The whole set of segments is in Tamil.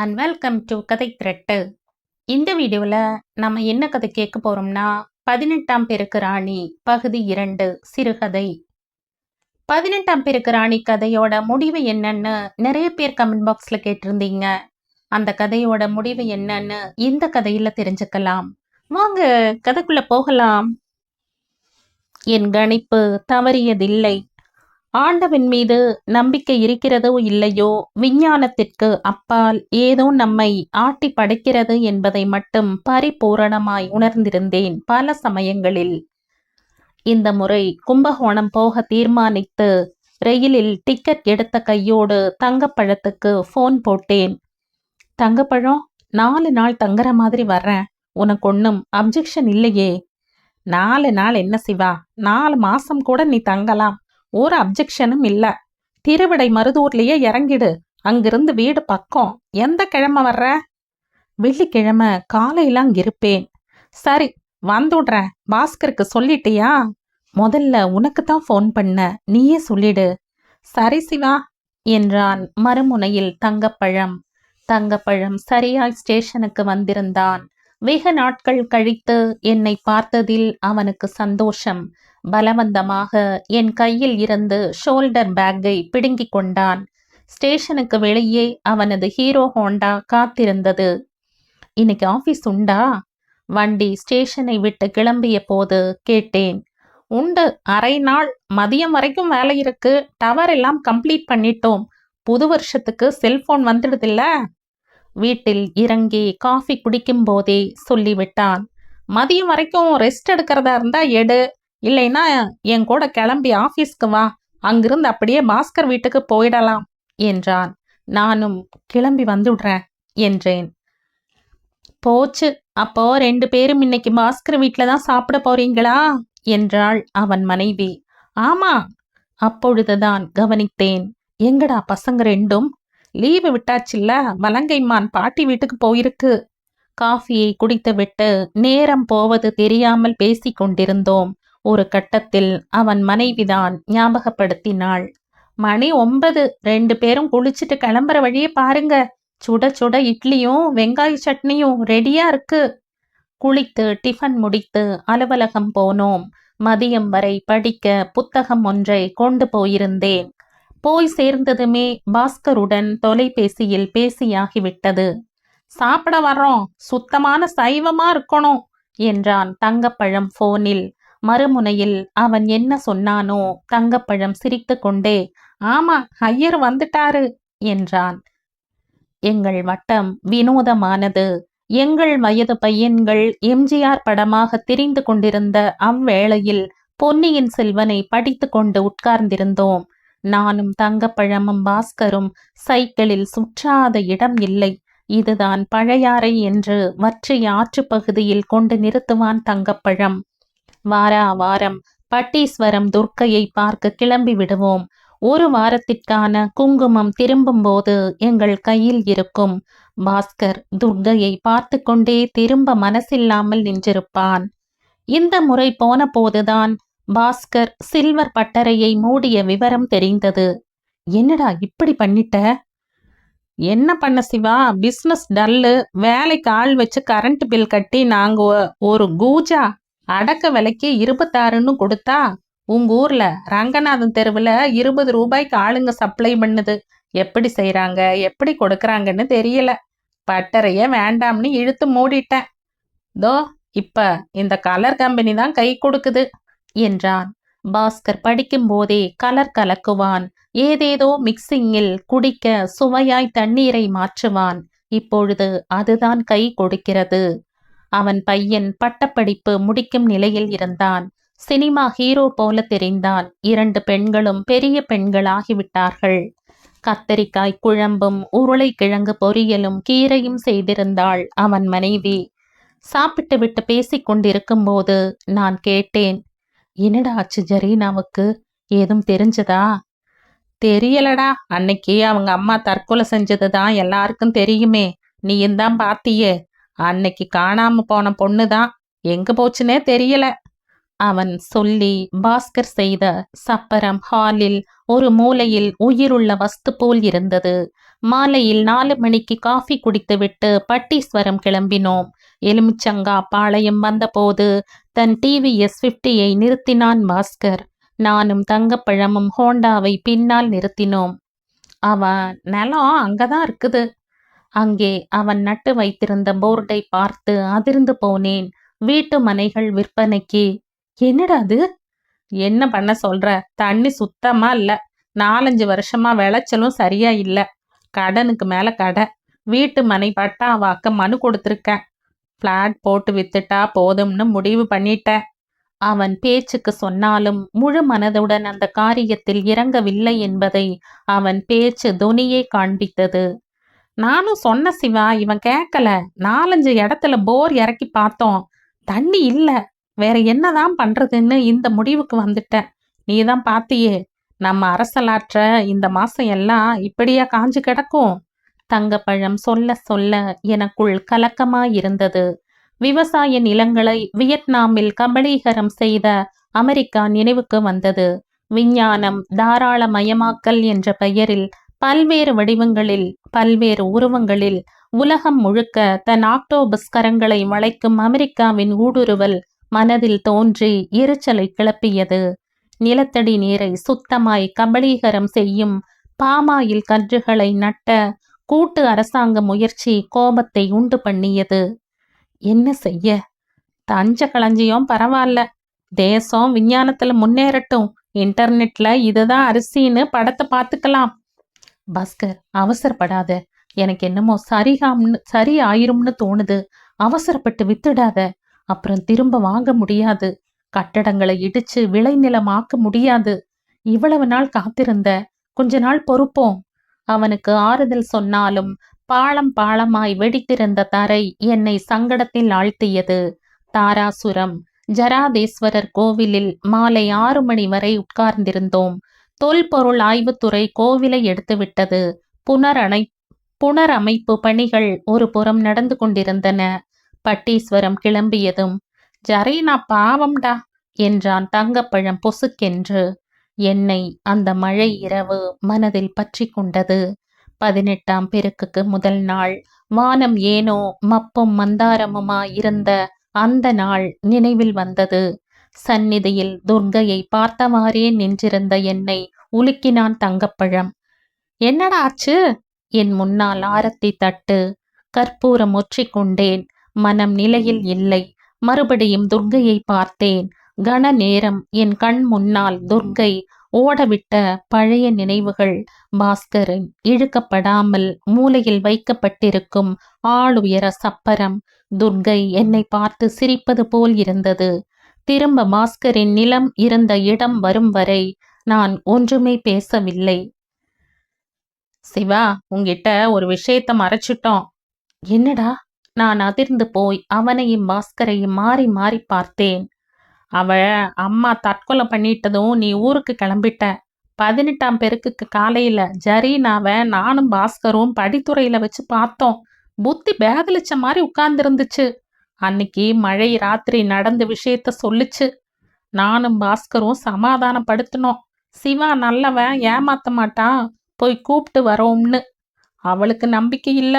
அண்ட் வெல்கம் டு கதை திரட்டு இந்த வீடியோவில் நம்ம என்ன கதை கேட்க போகிறோம்னா பதினெட்டாம் பெருக்கு ராணி பகுதி இரண்டு சிறுகதை. பதினெட்டாம் பெருக்கு ராணி கதையோட முடிவு என்னன்னு நிறைய பேர் கமெண்ட் பாக்ஸில் கேட்டிருந்தீங்க. அந்த கதையோட முடிவு என்னன்னு இந்த கதையில் தெரிஞ்சுக்கலாம். வாங்க கதைக்குள்ளே போகலாம். என் கணிப்பு தவறியதில்லை. ஆண்டவன் மீது நம்பிக்கை இருக்கிறதோ இல்லையோ? விஞ்ஞானத்திற்கு அப்பால் ஏதோ நம்மை ஆட்டி படைக்கிறது என்பதை மட்டும் பரிபூரணமாய் உணர்ந்திருந்தேன் பல சமயங்களில். இந்த முறை கும்பகோணம் போக தீர்மானித்து ரயிலில் டிக்கெட் எடுத்த கையோடு தங்கப்பழத்துக்கு ஃபோன் போட்டேன். தங்கப்பழம்? நாலு நாள் தங்குற மாதிரி வர்றேன். உனக்கு ஒன்றும் அப்ஜெக்ஷன் இல்லையே. நாலு நாள் என்ன சிவா? நாலு மாசம் கூட நீ தங்கலாம். ஒரு அப்ஜெக்ஷனும் இல்ல. திருவிடை மருதூர்லயே இறங்கிடு. அங்கிருந்து வீடு பக்கம். எந்த கிழமை வர்ற? வெள்ளிக்கிழமை காலையில அங்க இருப்பேன். சரி வந்துடுறேன். பாஸ்கருக்கு சொல்லிட்டியா? முதல்ல உனக்கு தான் ஃபோன் பண்ண. நீயே சொல்லிடு. சரி சிவா என்றான் மறுமுனையில் தங்கப்பழம். தங்கப்பழம் சரியாய் ஸ்டேஷனுக்கு வந்திருந்தான். வெகு நாட்கள் கழித்து என்னை பார்த்ததில் அவனுக்கு சந்தோஷம். பலவந்தமாக என் கையில் இருந்து ஷோல்டர் பேக்கை பிடுங்கிக் கொண்டான். ஸ்டேஷனுக்கு வெளியே அவனது ஹீரோ ஹோண்டா காத்திருந்தது. இன்னைக்கு ஆஃபீஸ் உண்டா? வண்டி ஸ்டேஷனை விட்டு கிளம்பிய போது கேட்டேன். உண்டு. அரை நாள். மதியம் வரைக்கும் வேலை இருக்கு. டவர் எல்லாம் கம்ப்ளீட் பண்ணிட்டோம். புது வருஷத்துக்கு செல்போன் வந்துடுதில்ல வீட்டில் இறங்கி காஃபி குடிக்கும் போதே சொல்லிவிட்டான். மதியம் வரைக்கும் ரெஸ்ட் எடுக்கிறதா இருந்தா எடு. இல்லைன்னா என் கூட கிளம்பி ஆஃபீஸ்க்கு வா. அங்கிருந்து அப்படியே பாஸ்கர் வீட்டுக்கு போயிடலாம் என்றான். நானும் கிளம்பி வந்துடுறேன் என்றேன். போச்சு. அப்போ ரெண்டு பேரும் இன்னைக்கு பாஸ்கர் வீட்டில் தான் சாப்பிட போறீங்களா? என்றாள் அவன் மனைவி. ஆமா அப்பொழுதுதான் கவனித்தேன். எங்கடா பசங்க ரெண்டும்? லீவு விட்டாச்சுல்ல? மலங்கைமான் பாட்டி வீட்டுக்கு போயிருக்கு. காஃபியை குடித்துவிட்டு நேரம் போவது தெரியாமல் பேசிக் கொண்டிருந்தோம். ஒரு கட்டத்தில் அவன் மனைவிதான் ஞாபகப்படுத்தினாள். மணி ஒன்பது. ரெண்டு பேரும் குளிச்சுட்டு கிளம்புற வழியே பாருங்க. சுட சுட இட்லியும் வெங்காய சட்னியும் ரெடியா இருக்கு. குளித்து டிஃபன் முடித்து அலுவலகம் போனோம். மதியம் வரை படிக்க புத்தகம் ஒன்றை கொண்டு போயிருந்தேன். போய் சேர்ந்ததுமே பாஸ்கருடன் தொலைபேசியில் பேசியாகிவிட்டது. சாப்பிட வர்றோம். சுத்தமான சைவமா இருக்கணும் என்றான் தங்கப்பழம் போனில் மறுமுனையில் அவன் என்ன சொன்னானோ தங்கப்பழம் சிரித்து கொண்டே ஆமா ஐயர் வந்துட்டாரு என்றான். எங்கள் வட்டம் வினோதமானது. எங்கள் வயது பையன்கள் எம்ஜிஆர் படமாக திரிந்து கொண்டிருந்த அவ்வேளையில் பொன்னியின் செல்வனை படித்து கொண்டு உட்கார்ந்திருந்தோம். நானும் தங்கப்பழமும் பாஸ்கரும் சைக்கிளில் சுற்றாத இடம் இல்லை. இதுதான் பழையாறை என்று வற்றை ஆற்று பகுதியில் கொண்டு நிறுத்துவான் தங்கப்பழம். வாரா வாரம் பட்டீஸ்வரம் துர்க்கையை பார்க்க கிளம்பி விடுவோம். ஒரு வாரத்திற்கான குங்குமம் திரும்பும்போது எங்கள் கையில் இருக்கும். பாஸ்கர் துர்க்கையை பார்த்து கொண்டே திரும்ப மனசில்லாமல் நின்றிருப்பான். இந்த முறை போன போதுதான் பாஸ்கர் சில்வர் பட்டறையை மூடிய விவரம் தெரிந்தது. என்னடா இப்படி பண்ணிட்ட? என்ன பண்ண சிவா? பிஸ்னஸ் டல்லு வேலைக்கு ஆள் வச்சு கரண்ட் பில் கட்டி நாங்க ஒரு கூஜா. அடக்க விலைக்கு இருபத்தாறுன்னு கொடுத்தா? உங்க ஊர்ல ரங்கநாதன் தெருவில் இருபது ரூபாய்க்கு ஆளுங்க சப்ளை பண்ணுது. எப்படி செய்யறாங்க எப்படி கொடுக்கறாங்கன்னு தெரியல. பட்டறைய வேண்டாம்னு இழுத்து மூடிட்டேன். தோ இப்ப இந்த கலர் கம்பெனி தான் கை கொடுக்குது. என்றான். பாஸ்கர் படிக்கும் போதே கலர் கலக்குவான். ஏதேதோ மிக்சிங்கில் குடிக்க சுவையாய் தண்ணீரை மாற்றுவான். இப்பொழுது அதுதான் கை கொடுக்கிறது. அவன் பையன் பட்டப்படிப்பு முடிக்கும் நிலையில் இருந்தான். சினிமா ஹீரோ போல தெரிந்தான். இரண்டு பெண்களும் பெரிய பெண்களாகிவிட்டார்கள். கத்தரிக்காய் குழம்பும் உருளைக்கிழங்கு பொரியலும் கீரையும் செய்திருந்தாள் அவன் மனைவி. சாப்பிட்டுவிட்டு பேசிக்கொண்டிருக்கும்போது நான் கேட்டேன் என்னடா ஆச்சு ஜரீனாவுக்கு ஏதும் தெரிஞ்சதா? தெரியலடா. அன்னைக்கு அவங்க அம்மா தற்கொலை செஞ்சதுதான் எல்லாருக்கும் தெரியுமே. நீயும் தான் பாத்தியே. அன்னைக்கு காணாம போன பொண்ணு தான் எங்க போச்சுன்னே தெரியல. அவன் சொல்லி பாஸ்கர் செய்த சப்பரம் ஹாலில் ஒரு மூலையில் உயிருள்ள வஸ்து போல் இருந்தது. மாலையில் நாலு மணிக்கு காஃபி குடித்துவிட்டு பட்டீஸ்வரம் கிளம்பினோம். எலுமிச்சங்கா பாளையம் வந்தபோது தன் டிவிஎஸ் பிப்டியை நிறுத்தினான் பாஸ்கர். நானும் தங்கப்பழமும் ஹோண்டாவை பின்னால் நிறுத்தினோம். அவன் நிலம் அங்கதான் இருக்குது. அங்கே அவன் நட்டு வைத்திருந்த போர்டை பார்த்து அதிர்ந்து போனேன். வீட்டு மனைகள் விற்பனைக்கு என்னடா அது? என்ன பண்ண சொல்ற? தண்ணி சுத்தமா இல்ல. நாலஞ்சு வருஷமா விளைச்சலும் சரியா இல்ல. கடனுக்கு மேல கடை. வீட்டு மனை பட்டாவாக்க மனு கொடுத்துருக்கேன். பிளாட் போட்டு வித்துட்டா போதும்னு முடிவு பண்ணிட்டேன் அவன் பேச்சுக்கு சொன்னாலும் முழு மனதுடன் அந்த காரியத்தில் இறங்கவில்லை என்பதை அவன் பேச்சு துனியை காண்பித்தது. நானும் சொன்ன சிவா இவன் கேட்கல நாலஞ்சு இடத்துல போர் இறக்கி பார்த்தோம். தண்ணி இல்ல. வேற என்னதான் பண்றதுன்னு இந்த முடிவுக்கு வந்துட்டேன் நீ தான் பாத்தியே நம்ம அரசலாற்ற இந்த மாசம் எல்லாம் இப்படியா காஞ்சு கிடக்கும்? தங்கப்பழம் சொல்ல சொல்ல எனக்குள் கலக்கமாயிருந்தது. விவசாய நிலங்களை வியட்நாமில் கபலீகரம் செய்த அமெரிக்கா நினைவுக்கு வந்தது. விஞ்ஞானம் தாராளமயமாக்கல் என்ற பெயரில் பல்வேறு வடிவங்களில் பல்வேறு உருவங்களில் உலகம் முழுக்க தன் ஆக்டோபஸ் கரங்களை வளைக்கும் அமெரிக்காவின் ஊடுருவல் மனதில் தோன்றி எரிச்சலை கிளப்பியது. நிலத்தடி நீரை சுத்தமாய் கபலீகரம் செய்யும் பாமாயில் கன்றுகளை நட்ட கூட்டு அரசாங்க முயற்சி கோபத்தை உண்டு பண்ணியது. என்ன செய்ய? தஞ்ச களஞ்சியம் பரவாயில்ல தேசம் விஞ்ஞானத்துல முன்னேறட்டும். இன்டர்நெட்ல இதுதான் அரிசின்னு படத்தை பார்த்துக்கலாம். பாஸ்கர் அவசரப்படாத. எனக்கு என்னமோ சரிகாம்னு சரி ஆயிரும்னு தோணுது. அவசரப்பட்டு வித்துடாத. அப்புறம் திரும்ப வாங்க முடியாது. கட்டடங்களை இடிச்சு விளைநிலமாக்க முடியாது. இவ்வளவு நாள் காத்திருந்த. கொஞ்ச நாள் பொறுப்போம். அவனுக்கு ஆறுதல் சொன்னாலும் பாளம் பாளமாய் வெடித்திருந்த தரை என்னை சங்கடத்தில் ஆழ்த்தியது. தாராசுரம் ஜராதேஸ்வரர் கோவிலில் மாலை ஆறு மணி வரை உட்கார்ந்திருந்தோம். தொல்பொருள் ஆய்வுத்துறை கோவிலை எடுத்துவிட்டது புனரணை புனரமைப்பு பணிகள் ஒரு புறம் நடந்து கொண்டிருந்தன. பட்டீஸ்வரம் கிளம்பியதும் ஜரீனா பாவம்டா என்றான் தங்கப்பழம் பொசுக்கென்று. என்னை அந்த மழை இரவு மனதில் பற்றி கொண்டது பதினெட்டாம் பெருக்குக்கு முதல் நாள். வானம் ஏனோ மப்பும் மந்தாரமுமாயிருந்த அந்த நாள் நினைவில் வந்தது. சந்நிதியில் துர்க்கையை பார்த்தவாறே நின்றிருந்த என்னை உலுக்கினான் தங்கப்பழம். என்னடா ஆச்சு? என் முன்னால் ஆரத்தி தட்டு. கற்பூரம் ஒற்றிக்கொண்டேன். மனம் நிலையில் இல்லை. மறுபடியும் துர்கையை பார்த்தேன். கன நேரம் என் கண் முன்னால் துர்க்கை ஓடவிட்ட பழைய நினைவுகள். பாஸ்கரன் இழுக்கப்படாமல் மூலையில் வைக்கப்பட்டிருக்கும் ஆளுயர சப்பரம். துர்க்கை என்னை பார்த்து சிரிப்பது போல் இருந்தது. திரும்ப பாஸ்கரின் நிலம் இருந்த இடம் வரும் வரை நான் ஒன்றுமே பேசவில்லை. சிவா உங்கிட்ட ஒரு விஷயத்த மறைச்சிட்டோம். என்னடா? நான் அதிர்ந்து போய் அவனையும் பாஸ்கரையும் மாறி மாறி பார்த்தேன். அவ அம்மா தற்கொலை பண்ணிட்டதும் நீ ஊருக்கு கிளம்பிட்ட. பதினெட்டாம் பெருக்குக்கு காலையில ஜரீனாவை நானும் பாஸ்கரும் படித்துறையில வச்சு பார்த்தோம். புத்தி பேதலிச்ச மாதிரி உட்கார்ந்துருந்துச்சு. அன்னைக்கு மழை ராத்திரி நடந்த விஷயத்த சொல்லுச்சு. நானும் பாஸ்கரும் சமாதானப்படுத்தினோம். சிவா நல்லவன் ஏமாத்த மாட்டான். போய் கூப்பிட்டு வரோம்னு. அவளுக்கு நம்பிக்கை இல்ல.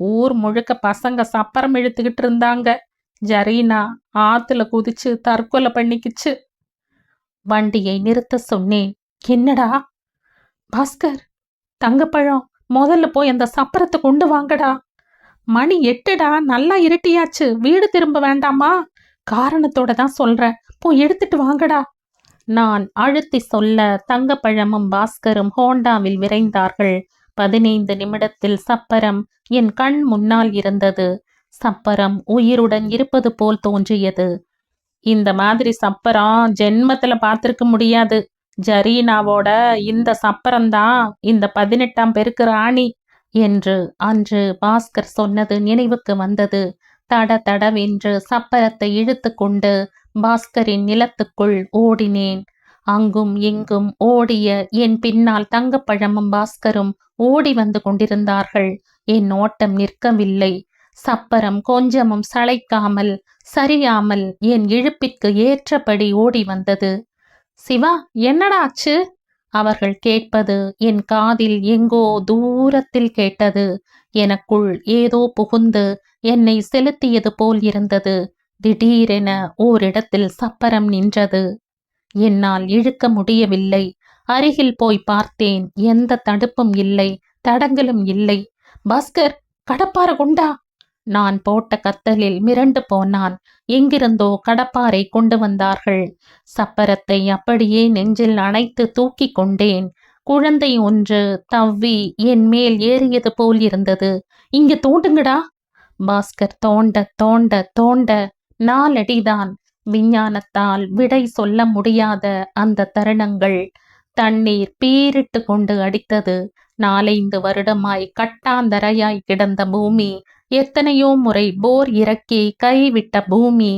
ஊர் முழுக்க பசங்க சப்பரம் இழுத்துக்கிட்டு இருந்தாங்க. ஜரீனா ஆத்துல குதிச்சு தற்கொலை பண்ணிக்கிச்சு. வண்டியை நிறுத்த சொன்னேன். என்னடா? பாஸ்கர் தங்கப்பழம் முதல்ல போய் அந்த சப்பரத்தை கொண்டு வாங்கடா. மணி எட்டுடா நல்லா இருட்டியாச்சு. வீடு திரும்ப வேண்டாமா? காரணத்தோட தான் சொல்றேன். போய் எடுத்துட்டு வாங்கடா. நான் அழுத்தி சொல்ல தங்கப்பழமும் பாஸ்கரும் ஹோண்டாவில் விரைந்தார்கள். பதினைந்து நிமிடத்தில் சப்பரம் என் கண் முன்னால் இருந்தது. சப்பரம் உயிருடன் இருப்பது போல் தோன்றியது. இந்த மாதிரி சப்பரம் ஜென்மத்துல பார்த்திருக்க முடியாது. ஜரீனாவோட இந்த சப்பரம்தான் இந்த பதினெட்டாம் பெருக்கு ராணி என்று அன்று பாஸ்கர் சொன்னது நினைவுக்கு வந்தது. தட தடவென்று சப்பரத்தை இழுத்து கொண்டு பாஸ்கரின் நிலத்துக்குள் ஓடினேன். அங்கும் இங்கும் ஓடிய என் பின்னால் தங்கப்பழமும் பாஸ்கரும் ஓடி வந்து கொண்டிருந்தார்கள். என் ஓட்டம் நிற்கவில்லை. சப்பரம் கொஞ்சமும் சளைக்காமல் சரியாமல் என் இழுப்பிற்கு ஏற்றபடி ஓடி வந்தது சிவா என்னடா ஆச்சு? அவர்கள் கேட்பது என் காதில் எங்கோ தூரத்தில் கேட்டது. எனக்குள் ஏதோ புகுந்து என்னை செலுத்தியது போல் இருந்தது. திடீரென ஓரிடத்தில் சப்பரம் நின்றது. என்னால் இழுக்க முடியவில்லை. அருகில் போய் பார்த்தேன். எந்த தடுப்பும் இல்லை. தடங்களும் இல்லை. பாஸ்கர் கடப்பார குண்டா? நான் போட்ட கத்தலில் மிரண்டு போனான். எங்கிருந்தோ கடப்பாரை கொண்டு வந்தார்கள். சப்பரத்தை அப்படியே நெஞ்சில் அணைத்து தூக்கி கொண்டேன். குழந்தை ஒன்று தவ்வி என் மேல் ஏறியது போல் இருந்தது. இங்க தோண்டுங்கடா. பாஸ்கர் தோண்ட தோண்ட தோண்ட நாலடிதான். விஞ்ஞானத்தால் விடை சொல்ல முடியாத அந்த தருணங்கள். தண்ணீர் பீரிட்டு கொண்டு அடித்தது. நாலைந்து வருடமாய் கட்டாந்தரையாய் கிடந்த பூமி. எத்தனையோ முறை போர் இறக்கி கைவிட்ட பூமி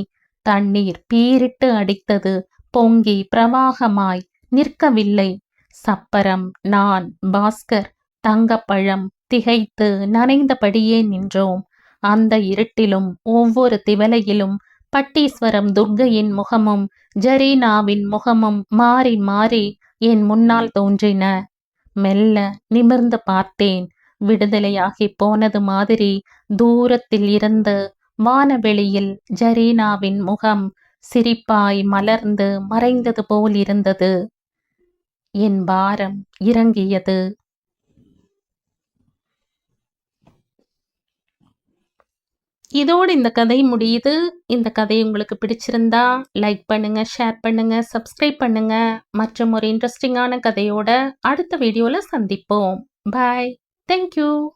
தண்ணீர் பீரிட்டு அடித்தது பொங்கி பிரவாகமாய் நிற்கவில்லை. சப்பரம் நான் பாஸ்கர் தங்கப்பழம் திகைத்து நனைந்தபடியே நின்றோம். அந்த இருட்டிலும் ஒவ்வொரு திவலையிலும் பட்டீஸ்வரம் துர்கையின் முகமும் ஜரீனாவின் முகமும் மாறி மாறி என் முன்னால் தோன்றின. மெல்ல நிமிர்ந்து பார்த்தேன். விடுதலையாகி போனது மாதிரி தூரத்தில் இருந்து வானவெளியில் ஜரீனாவின் முகம் சிரிப்பாய் மலர்ந்து மறைந்தது போல் இருந்தது. என் பாரம் இறங்கியது. இதோடு இந்த கதை முடியுது. இந்த கதை உங்களுக்கு பிடிச்சிருந்தா லைக் பண்ணுங்க ஷேர் பண்ணுங்க சப்ஸ்கிரைப் பண்ணுங்க. மற்றும் ஒரு இன்ட்ரெஸ்டிங்கான கதையோட அடுத்த வீடியோவில் சந்திப்போம். பாய் Thank you.